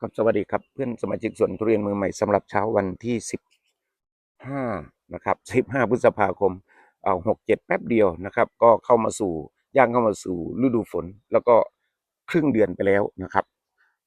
ครับสวัสดีครับเพื่อนสมาชิกสวนทุเรียนมือใหม่สำหรับเช้าวันที่สิบห้านะครับสิบห้าพฤษภาคมเอาหกเจ็ดแป๊บเดียวนะครับ ก็เข้ามาสู่ย่างเข้ามาสู่ฤดูฝน แล้วก็ครึ่งเดือนไปแล้วนะครับ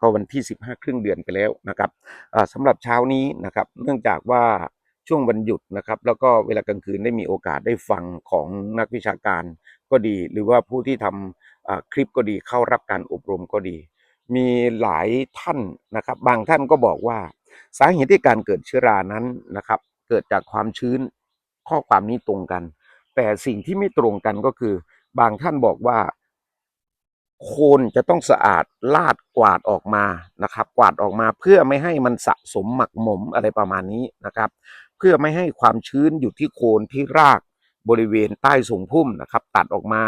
ก็วันที่สิบห้าครึ่งเดือนไปแล้วนะครับอ่าสำหรับเช้านี้นะครับ เนื่องจากว่าช่วงวันหยุดนะครับ แล้วก็เวลากลางคืนได้มีโอกาสได้ฟังของนักวิชาการก็ดี หรือว่าผู้ที่ทำอ่าคลิปก็ดีเข้ารับการอบรมก็ดี มีหลายท่านนะครับ บางท่านก็บอกว่า สาเหตุที่การเกิดเชื้อรานั้นนะครับ เกิดจากความชื้นข้อความนี้ตรงกัน แต่สิ่งที่ไม่ตรงกันก็คือ บางท่านบอกว่า โคนจะต้องสะอาดลาดกวาดออกมานะครับ กวาดออกมาเพื่อไม่ให้มันสะสมหมักหมมอะไรประมาณนี้นะครับ เพื่อไม่ให้ความชื้นอยู่ที่โคนที่รากบริเวณใต้สูงพุ่มนะครับ ตัดออกมา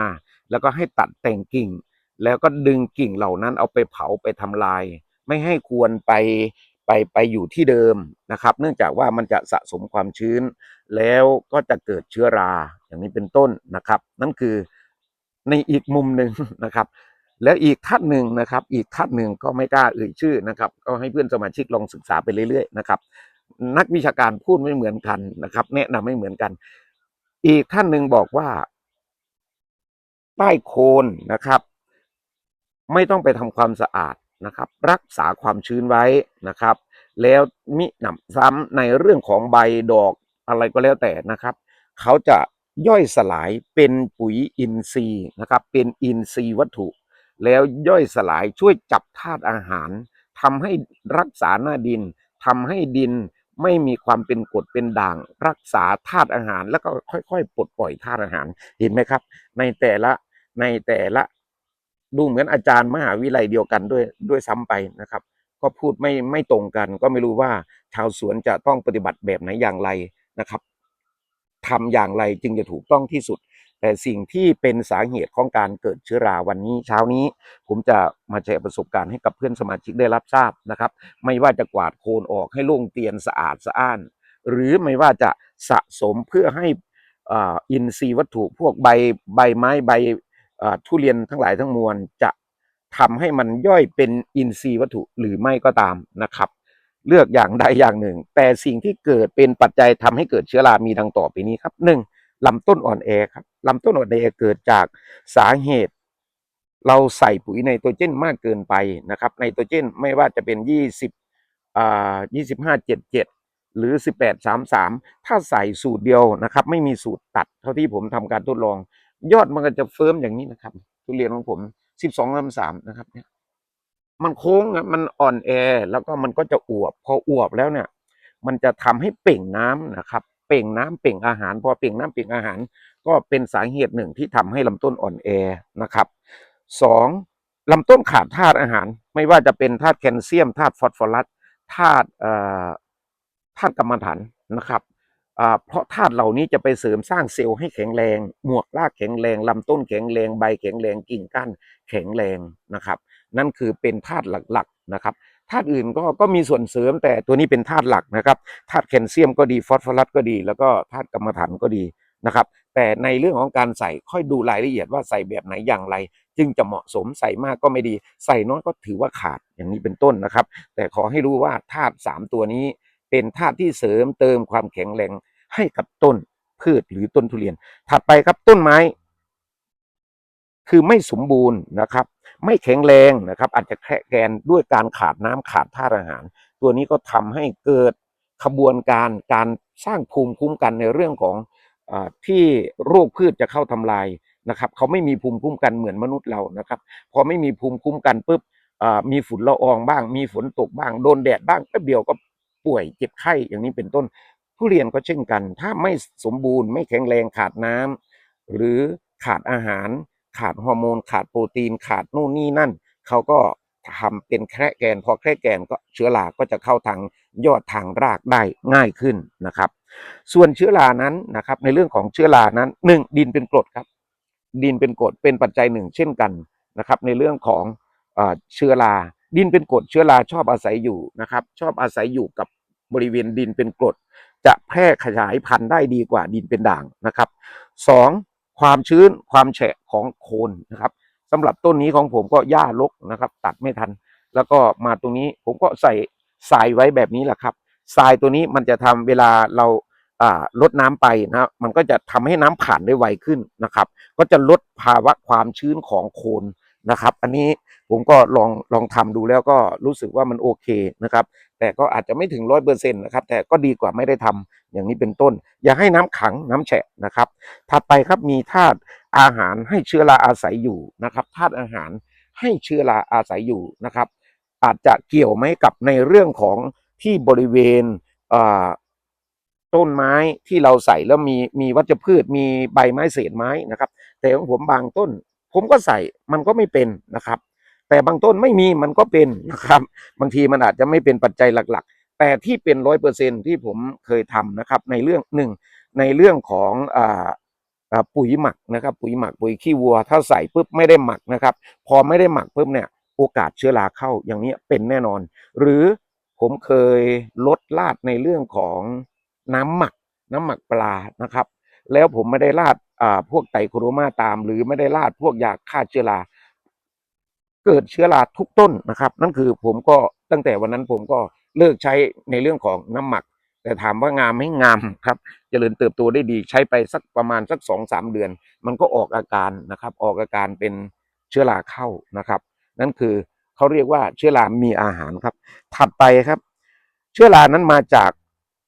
แล้วก็ให้ตัดแต่งกิ่ง แล้วก็ดึงกิ่งเหล่านั้นเอาไปเผาไปทำลาย ไม่ให้ควรไปไปไปอยู่ที่เดิมนะครับ เนื่องจากว่ามันจะสะสมความชื้น แล้วก็จะเกิดเชื้อราอย่างนี้เป็นต้นนะครับ นั่นคือในอีกมุมหนึ่งนะครับ แล้วอีกท่านหนึ่งนะครับ อีกท่านหนึ่งก็ไม่กล้าเอ่ยชื่อนะครับ ก็ให้เพื่อนสมาชิกลองศึกษาไปเรื่อยๆนะครับ นักวิชาการพูดไม่เหมือนกันนะครับ แนะนำไม่เหมือนกัน อีกท่านหนึ่งบอกว่า ใต้โคนนะครับ ไม่ต้องไปทำความสะอาดนะครับ รักษาความชื้นไว้นะครับ แล้วมิหนำซ้ำในเรื่องของใบดอกอะไรก็แล้วแต่นะครับ เขาจะย่อยสลายเป็นปุ๋ยอินทรีย์นะครับ เป็นอินทรีย์วัตถุ แล้วย่อยสลายช่วยจับธาตุอาหารทำให้รักษาหน้าดินทำให้ดินไม่มีความเป็นกรดเป็นด่าง รักษาธาตุอาหาร แล้วก็ค่อยๆปลดปล่อยธาตุอาหารเห็นไหมครับ ในแต่ละในแต่ละ ดูเหมือนอาจารย์มหาวิทยาลัยเดียวกันด้วยด้วยซ้ำไปนะครับ ก็พูดไม่ไม่ตรงกัน ก็ไม่รู้ว่าชาวสวนจะต้องปฏิบัติแบบไหนอย่างไรนะครับทำอย่างไรจึงจะถูกต้องที่สุด แต่สิ่งที่เป็นสาเหตุของการเกิดเชื้อราวันนี้เช้านี้ ผมจะมาแชร์ประสบการณ์ให้กับเพื่อนสมาชิกได้รับทราบนะครับ ไม่ว่าจะกวาดโคลนออกให้โล่งเตียนสะอาดสะอ้าน หรือไม่ว่าจะสะสมเพื่อให้อ่าอินทรีย์วัตถุพวกใบใบไม้ใบ ทุเรียนทั้งหลายทั้งมวลจะทำให้มันย่อยเป็นอินทรีย์วัตถุหรือไม่ก็ตามนะครับ เลือกอย่างใดอย่างหนึ่ง แต่สิ่งที่เกิดเป็นปัจจัยทำให้เกิดเชื้อรามีดังต่อไปนี้ครับหนึ่งลำต้นอ่อนแอครับลำต้นอ่อนแอเกิดจากสาเหตุ เราใส่ปุ๋ยไนโตรเจนมากเกินไปนะครับไนโตรเจนไม่ว่าจะเป็น 20อ่า25 77 หรือ 18 33 ถ้าใส่สูตรเดียวนะครับ ไม่มีสูตรตัดเท่าที่ผมทำการทดลอง ยอดมันก็จะเฟิร์มอย่างนี้นะครับ ทุเรียนของผม12ลำสามนะครับ เนี่ย มันโค้งอะมันอ่อนแอแล้วก็มันก็จะอวบ พออวบแล้วเนี่ย มันจะทำให้เปล่งน้ำนะครับ เปล่งน้ำเปล่งอาหาร พอเปล่งน้ำเปล่งอาหาร ก็เป็นสาเหตุหนึ่งที่ทำให้ลำต้นอ่อนแอนะครับสองลำต้นขาดธาตุอาหาร ไม่ว่าจะเป็นธาตุแคลเซียมธาตุฟอสฟอรัสธาตุเอ่อธาตุกรรมฐานนะครับ เพราะธาตุเหล่านี้จะไปเสริมสร้างเซลล์ให้แข็งแรง หมวกรากแข็งแรงลำต้นแข็งแรงใบแข็งแรงกิ่งก้านแข็งแรงนะครับ นั่นคือเป็นธาตุหลักๆนะครับธาตุอื่นก็ก็มีส่วนเสริมแต่ตัวนี้เป็นธาตุหลักนะครับธาตุแคลเซียมก็ดีฟอสฟอรัสก็ดี แล้วก็ธาตุกรรมฐานก็ดีนะครับ แต่ในเรื่องของการใส่ค่อยดูรายละเอียดว่าใส่แบบไหนอย่างไร จึงจะเหมาะสมใส่มากก็ไม่ดี ใส่น้อยก็ถือว่าขาดอย่างนี้เป็นต้นนะครับ แต่ขอให้รู้ว่าธาตุสามตัวนี้เป็นธาตุที่เสริมเติมความแข็งแรง ให้กับต้นพืชหรือต้นทุเรียน ถัดไปครับต้นไม้ คือไม่สมบูรณ์นะครับ ไม่แข็งแรงนะครับ อาจจะแค่แกนด้วยการขาดน้ำขาดธาตุอาหาร ตัวนี้ก็ทำให้เกิดขบวนการการสร้างภูมิคุ้มกันในเรื่องของอที่โรคพืชจะเข้าทำลายนะครับ เขาไม่มีภูมิคุ้มกันเหมือนมนุษย์เรานะครับ พอไม่มีภูมิคุ้มกันปุ๊บมีฝุ่นละอองบ้าง มีฝนตกบ้าง โดนแดดบ้างแป๊บเดียวก็ป่วยเจ็บไข้อย่างนี้เป็นต้น ทุเรียนก็เช่นกัน ถ้าไม่สมบูรณ์ไม่แข็งแรงขาดน้ำหรือขาดอาหาร ขาดฮอร์โมน ขาดโปรตีน ขาดนู่นนี่นั่น เขาก็ทำเป็นแคระแกน พอแคระแกนก็เชื้อราก็จะเข้าทางยอดทางรากได้ง่ายขึ้นนะครับ ส่วนเชื้อรานั้นนะครับ ในเรื่องของเชื้อรานั้นหนึ่งดินเป็นกรดครับ ดินเป็นกรดเป็นปัจจัยหนึ่งเช่นกันนะครับ ในเรื่องของเชื้อราดินเป็นกรดเชื้อราชอบอาศัยอยู่นะครับ ชอบอาศัยอยู่กับบริเวณดินเป็นกรด จะแพร่ขยายพันธุ์ได้ดีกว่าดินเป็นด่างนะครับสองความชื้นความแฉะของโคนนะครับสำหรับต้นนี้ของผมก็หญ้ารกนะครับ ตัดไม่ทัน แล้วก็มาตรงนี้ผมก็ใส่ทรายไว้แบบนี้แหละครับทรายตัวนี้มันจะทำเวลาเราลดน้ำไปนะมันก็จะทำให้น้ำผ่านได้ไวขึ้นนะครับ ก็จะลดภาวะความชื้นของโคน นะครับ อันนี้ผมก็ลองลองทำดูแล้วก็รู้สึกว่ามันโอเคนะครับ แต่ก็อาจจะไม่ถึงร้อยเปอร์เซ็นต์นะครับ แต่ก็ดีกว่าไม่ได้ทำอย่างนี้เป็นต้น อย่าให้น้ำขังน้ำแฉะนะครับ ถัดไปครับมีธาตุอาหารให้เชื้อราอาศัยอยู่นะครับธาตุอาหารให้เชื้อราอาศัยอยู่นะครับ อาจจะเกี่ยวไหมกับในเรื่องของที่บริเวณต้นไม้ที่เราใส่แล้วมีมีวัชพืชมีใบไม้เศษไม้นะครับ แต่ของผมบางต้น ผมก็ใส่มันก็ไม่เป็นนะครับ แต่บางต้นไม่มีมันก็เป็นนะครับ บางทีมันอาจจะไม่เป็นปัจจัยหลัก ๆ แต่ที่เป็นร้อยเปอร์เซ็นที่ผมเคยทำนะครับ ในเรื่องหนึ่งในเรื่องของอ่าอ่าปุ๋ยหมักนะครับ ปุ๋ยหมักปุ๋ยขี้วัว ถ้าใส่ปุ๊บไม่ได้หมักนะครับ พอไม่ได้หมักปุ๊บเนี่ยโอกาสเชื้อราเข้าอย่างนี้เป็นแน่นอน หรือผมเคยลดลาดในเรื่องของน้ำหมัก น้ำหมักปลานะครับ แล้วผมไม่ได้ลาดอ่าพวกไตโครมาตาม หรือไม่ได้ลาดพวกยาฆ่าเชื้อราเกิดเชื้อราทุกต้นนะครับ นั่นคือผมก็ตั้งแต่วันนั้นผมก็เลิกใช้ในเรื่องของน้ำหมัก แต่ถามว่างามไหม่งามครับเจริญเติบโตได้ดีใช้ไปสักประมาณสักสองสามเดือน มันก็ออกอาการนะครับ ออกอาการเป็นเชื้อราเข้านะครับ นั่นคือเขาเรียกว่าเชื้อรามีอาหารครับ ถัดไปครับ เชื้อรานั้นมาจาก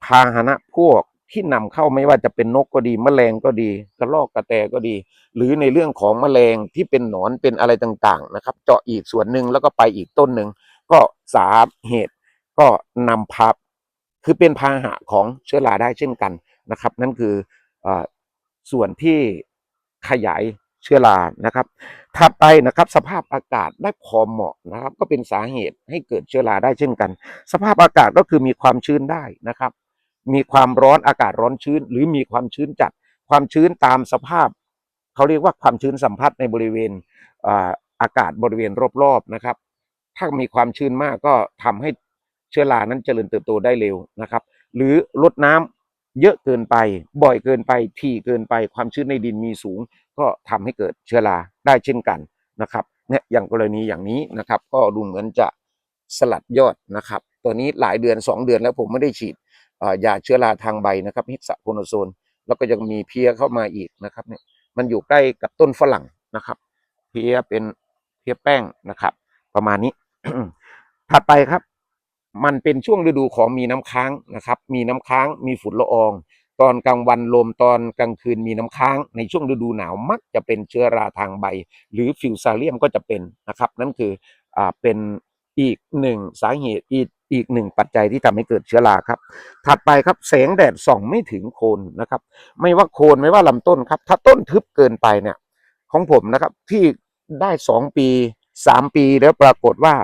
พาหนะพวก ที่นำเข้าไม่ว่าจะเป็นนกก็ดีแมลงก็ดีกระรอกกระแตก็ดี หรือในเรื่องของแมลงที่เป็นหนอนเป็นอะไรต่างๆนะครับ เจาะอีกส่วนหนึ่งแล้วก็ไปอีกต้นหนึ่งก็สาเหตุก็นำพาคือเป็นพาหะของเชื้อราได้เช่นกันนะครับ นั่นคือเออส่วนที่ขยายเชื้อรานะครับถัดไปนะครับสภาพอากาศได้พอเหมาะนะครับ ก็เป็นสาเหตุให้เกิดเชื้อราได้เช่นกัน สภาพอากาศก็คือมีความชื้นได้นะครับ มีความร้อนอากาศร้อนชื้น หรือมีความชื้นจัด ความชื้นตามสภาพ เขาเรียกว่าความชื้นสัมผัสในบริเวณอากาศบริเวณรอบๆนะครับ ถ้ามีความชื้นมากก็ทำให้เชื้อรานั้นเจริญเติบโตได้เร็วนะครับ หรือลดน้ำเยอะเกินไป บ่อยเกินไปถี่เกินไป ความชื้นในดินมีสูง ก็ทำให้เกิดเชื้อราได้เช่นกันนะครับเนี่ยอย่างกรณีอย่างนี้นะครับ ก็ดูเหมือนจะสลัดยอดนะครับ ตัวนี้หลายเดือน 2 เดือนแล้วผมไม่ได้ฉีด ยาเชื้อราทางใบนะครับฮิกซาโคโนโซน แล้วก็ยังมีเพี้ยเข้ามาอีกนะครับเนี่ยมันอยู่ใกล้กับต้นฝรั่งนะครับ เพี้ยเป็นเพี้ยแป้งนะครับ ประมาณนี้ ถัดไปครับ มันเป็นช่วงฤดูของมีน้ำค้างนะครับ มีน้ำค้างมีฝุ่นละออง ตอนกลางวันลมตอนกลางคืนมีน้ำค้าง ในช่วงฤดูหนาวมักจะเป็นเชื้อราทางใบ หรือฟิวซาเลียมก็จะเป็นนะครับ นั่นคืออ่าเป็น อีกหนึ่งสาเหตุอีกอีกหนึ่งปัจจัยที่ทำให้เกิดเชื้อราครับ ถัดไปครับแสงแดดส่องไม่ถึงโคนนะครับ ไม่ว่าโคนไม่ว่าลำต้นครับ ถ้าต้นทึบเกินไปเนี่ยของผมนะครับที่ได้สองปีสามปีแล้วปรากฏว่า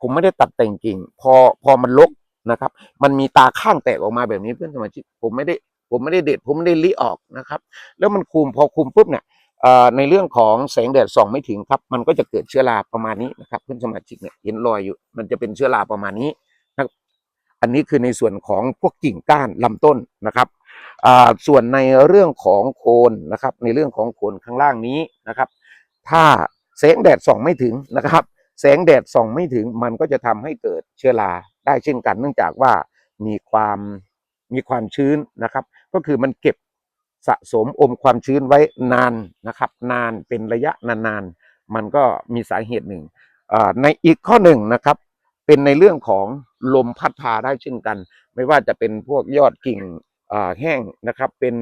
ผมไม่ได้ตัดแต่งกิ่ง พอพอมันลกนะครับ มันมีตาข้างแตกออกมาแบบนี้เพื่อนสมาชิกผมไม่ได้ผมไม่ได้เด็ดผมไม่ได้ลิออกนะครับ แล้วมันคุมพอคุมปุ๊บเนี่ย ในเรื่องของแสงแดดส่องไม่ถึงครับ มันก็จะเกิดเชื้อราประมาณนี้นะครับเพื่อนสมาชิกเนี่ยเห็นรอยอยู่ มันจะเป็นเชื้อราประมาณนี้นะครับอันนี้คือในส่วนของพวกกิ่งก้านลำต้นนะครับส่วนในเรื่องของโคนนะครับ ในเรื่องของโคนข้างล่างนี้นะครับ ถ้าแสงแดดส่องไม่ถึงนะครับ แสงแดดส่องไม่ถึง มันก็จะทำให้เกิดเชื้อราได้เช่นกัน เนื่องจากว่ามีความมีความชื้นนะครับ ก็คือมันเก็บ สะสมอมความชื้นไว้นานนะครับ นานเป็นระยะนานๆมันก็มีสาเหตุหนึ่งในอีกข้อหนึ่งนะครับ เป็นในเรื่องของลมพัดพาได้เช่นกัน ไม่ว่าจะเป็นพวกยอดกิ่งแห้งนะครับ เป็น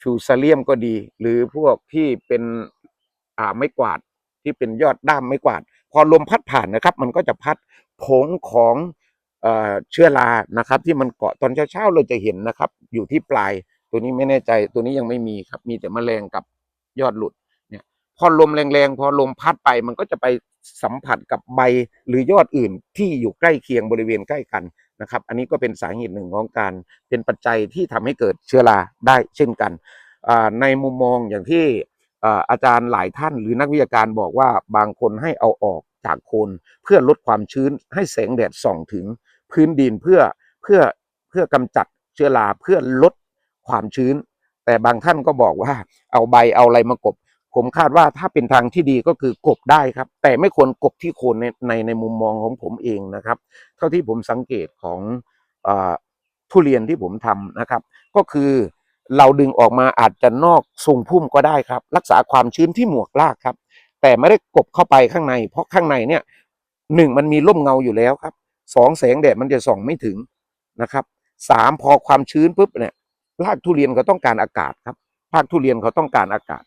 ฟิวซาเลียมก็ดี หรือพวกที่เป็นไม้กวาดที่เป็นยอดด้ามไม้กวาด พอลมพัดผ่านนะครับ มันก็จะพัดผงของเอ่อเชื้อรานะครับ ที่มันเกาะตอนเช้าๆเราจะเห็นนะครับ อยู่ที่ปลาย ตัวนี้ไม่แน่ใจตัวนี้ยังไม่มีครับ มีแต่แมลงกับยอดหลุดเนี่ยพอลมแรงๆพอลมพัดไปมันก็จะไปสัมผัสกับใบหรือยอดอื่นที่อยู่ใกล้เคียงบริเวณใกล้กันนะครับ อันนี้ก็เป็นสาเหตุหนึ่งของการเป็นปัจจัยที่ทำให้เกิดเชื้อราได้เช่นกัน ในมุมมองอย่างที่อาอาจารย์หลายท่านหรือนักวิทยาการบอกว่าบางคนให้เอาออกจากโคนเพื่อลดความชื้นให้แสงแดดส่องถึงพื้นดินเพื่อเพื่อเพื่อกำจัดเชื้อราเพื่อลด ความชื้น แต่บางท่านก็บอกว่า เอาใบเอาอะไรมากบ ผมคาดว่าถ้าเป็นทางที่ดีก็คือกบได้ครับ แต่ไม่ควรกบที่โคนในในในมุมมองของผมเองนะครับ เท่าที่ผมสังเกตของอทุเรียนที่ผมทำนะครับ ก็คือเราดึงออกมาอาจจะนอกทรงพุ่มก็ได้ครับ รักษาความชื้นที่หมวกรากครับ แต่ไม่ได้กบเข้าไปข้างใน เพราะข้างในเนี่ยหนึ่งมันมีร่มเงาอยู่แล้วครับสองแสงแดดมันจะส่องไม่ถึงนะครับสามพอความชื้นปุ๊บเนี่ย รากทุเรียนเขาต้องการอากาศครับภาคทุเรียนเขาต้องการอากาศ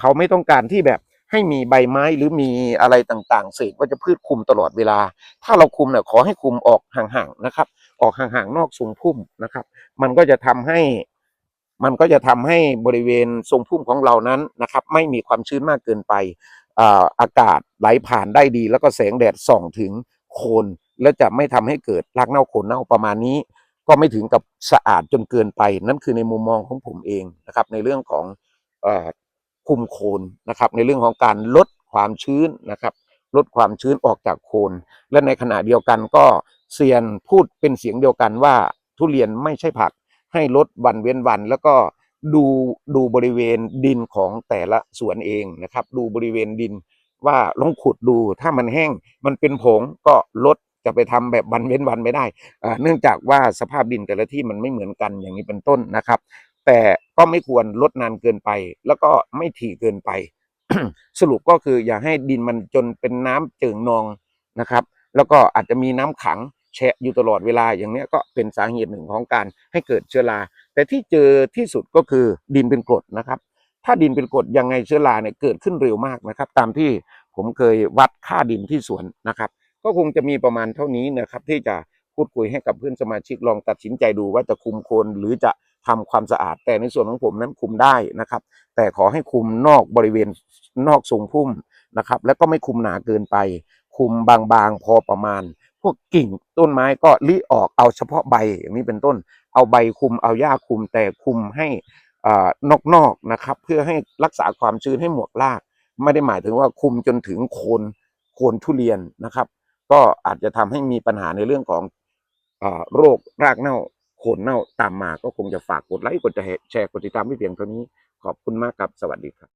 เขาไม่ต้องการที่แบบให้มีใบไม้หรือมีอะไรต่างๆเศษว่าจะพืชคุมตลอดเวลา ถ้าเราคุมเนี่ยขอให้คุมออกห่างๆนะครับ ออกห่างๆนอกทรงพุ่มนะครับ มันก็จะทำให้มันก็จะทำให้บริเวณทรงพุ่มของเรานั้นนะครับ ไม่มีความชื้นมากเกินไปอาอากาศไหลผ่านได้ดี แล้วก็แสงแดดส่องถึงโคน แล้วจะไม่ทำให้เกิดรากเน่าโคนเน่าประมาณนี้ ก็ไม่ถึงกับสะอาดจนเกินไป นั่นคือในมุมมองของผมเองนะครับ ในเรื่องของอคุมโคนนะครับ ในเรื่องของการลดความชื้นนะครับ ลดความชื้นออกจากโคน และในขณะเดียวกันก็เซียนพูดเป็นเสียงเดียวกันว่า ทุเรียนไม่ใช่ผักให้ลดวันเว้นวัน แล้วก็ดูดูบริเวณดินของแต่ละสวนเองนะครับ ดูบริเวณดินว่าลองขุดดูถ้ามันแห้งมันเป็นผงก็ลด จะไปทำแบบวันเว้นวันไม่ได้ เนื่องจากว่าสภาพดินแต่ละที่มันไม่เหมือนกันอย่างนี้เป็นต้นนะครับ แต่ก็ไม่ควรลดนานเกินไป แล้วก็ไม่ถี่เกินไป สรุปก็คืออย่าให้ดินมันจนเป็นน้ำเจิ่งนองนะครับ แล้วก็อาจจะมีน้ำขังแฉะอยู่ตลอดเวลาอย่างนี้ก็เป็นสาเหตุหนึ่งของการให้เกิดเชื้อรา แต่ที่เจอที่สุดก็คือดินเป็นกรดนะครับ ถ้าดินเป็นกรดยังไงเชื้อราเนี่ยเกิดขึ้นเร็วมากนะครับ ตามที่ผมเคยวัดค่าดินที่สวนนะครับ ก็คงจะมีประมาณเท่านี้นะครับ ที่จะพูดคุยให้กับเพื่อนสมาชิกลองตัดสินใจดูว่าจะคุมโคนหรือจะทำความสะอาด แต่ในส่วนของผมนั้นคุมได้นะครับ แต่ขอให้คุมนอกบริเวณนอกทรงพุ่มนะครับ แล้วก็ไม่คุมหนาเกินไป คุมบางๆพอประมาณ พวกกิ่งต้นไม้ก็ริออกเอาเฉพาะใบอย่างนี้เป็นต้น เอาใบคุมเอาหญ้าคุมแต่คุมให้อ่านอกๆนะครับ เพื่อให้รักษาความชื้นให้หมวกราก ไม่ได้หมายถึงว่าคุมจนถึงโคนโคนทุเรียนนะครับ ก็อาจจะทำให้มีปัญหาในเรื่องของอโรครากเน่าโคนเน่าตามมา ก็คงจะฝากกดไลค์กดแชร์กดติดตามไม่เพียงเท่านี้ ขอบคุณมากครับสวัสดีครับ